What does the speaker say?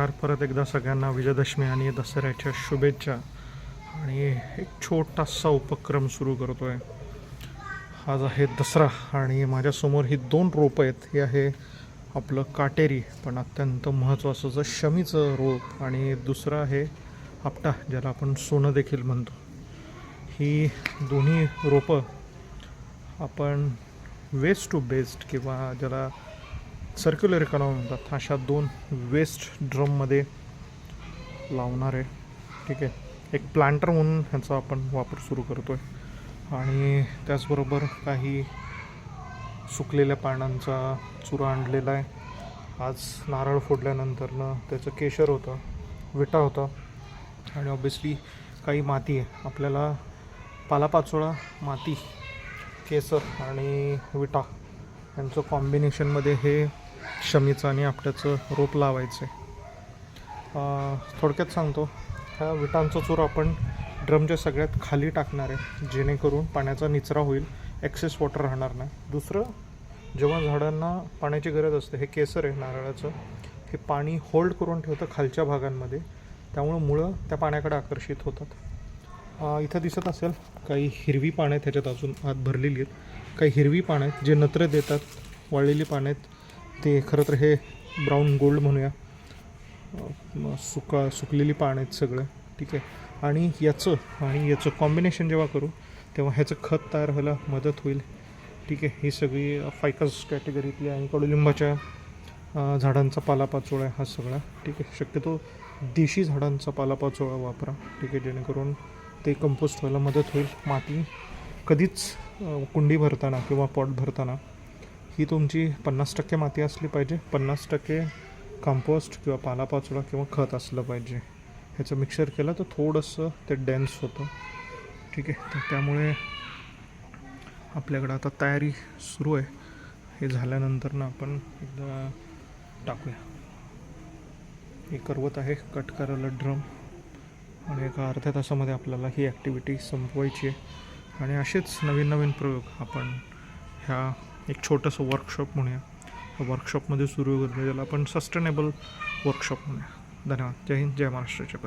नमस्कार. परत एकदा सगळ्यांना विजयदशमी आणि दसऱ्याच्या शुभेच्छा. आणि एक छोटासा उपक्रम सुरू करतो आहे आज आहे दसरा आणि माझ्यासमोर ही दोन रोपं आहेत. हे आहे आपलं काटेरी पण अत्यंत महत्त्वाचं शमीचं रोप आणि दुसरं आहे आपटा ज्याला आपण सोनं देखील म्हणतो. ही दोन्ही रोपं आपण वेस्ट टू बेस्ट किंवा ज्याला सर्क्युलर इकॉनॉमी म्हणतात. अशा दोन वेस्ट ड्रममध्ये लावणार आहे. ठीक आहे. एक प्लांटर म्हणून ह्याचा आपण वापर सुरू करतो आहे आणि त्याचबरोबर काही सुकलेल्या पानांचा चुरा आणलेला आहे. आज नारळ फोडल्यानंतरनं त्याचं केशर होतं विटा होता. आणि ऑब्विसली काही माती आहे. आपल्याला पालापाचोळा माती केसर आणि विटा यांचं कॉम्बिनेशनमध्ये हे शमीचं आणि आपट्याचं रोप लावायचं आहे. थोडक्यात सांगतो ह्या विटांचा चूर आपण ड्रमच्या सगळ्यात खाली टाकणार आहे जेणेकरून पाण्याचा निचरा होईल एक्सेस वॉटर राहणार नाही. दुसरं जेव्हा झाडांना पाण्याची गरज असते हे केसर आहे नारळाचं हे पाणी होल्ड करून ठेवतं खालच्या भागांमध्ये त्यामुळं मुळं त्या पाण्याकडे आकर्षित होतात. इथं दिसत असेल काही हिरवी पानं आहेत ह्याच्यात अजून आत भरलेली आहेत. काही हिरवी पानं आहेत जे नत्र देतात वाळलेली पानं आहेत ते खरं तर हे ब्राऊन गोल्ड म्हणूया. सुका सुकलेली पानं आहेत सगळं. ठीक आहे? आणि याचं आणि याचं कॉम्बिनेशन जेव्हा करू तेव्हा ह्याचं खत तयार व्हायला मदत होईल. ठीक आहे? ही सगळी फायकस कॅटेगरीतली आणि कडुलिंबाच्या झाडांचा पालापाचोळा आहे हा सगळा. ठीक आहे? शक्यतो देशी झाडांचा पालापाचोळा वापरा. ठीक आहे? जेणेकरून ते कंपोस्ट व्हायला मदत होईल. माती कधीच कुंडी भरताना किंवा पॉट भरताना ही तुमची पन्नास टक्के माती असली पाहिजे. पन्नास टक्के कंपोस्ट किंवा पालापाचोळा किंवा खत असलं पाहिजे. ह्याचं मिक्सर केलं तर थोडंसं ते डेन्स होतं. ठीक आहे? तर त्यामुळे आपल्याकडं आता तयारी सुरू आहे. हे झाल्यानंतर ना आपण एकदा टाकूया. हे करवत आहे. कट करायला ड्रम आणि एका अर्ध्या तासामध्ये आपल्याला ही ॲक्टिव्हिटी संपवायची आहे. आणि असेच नवीन नवीन प्रयोग आपण ह्या एक छोटंसं वर्कशॉप म्हणूया. वर्कशॉपमध्ये सुरू करतो ज्याला आपण सस्टेनेबल वर्कशॉप म्हणूया. धन्यवाद. जय हिंद. जय महाराष्ट्राच्या पर्यंत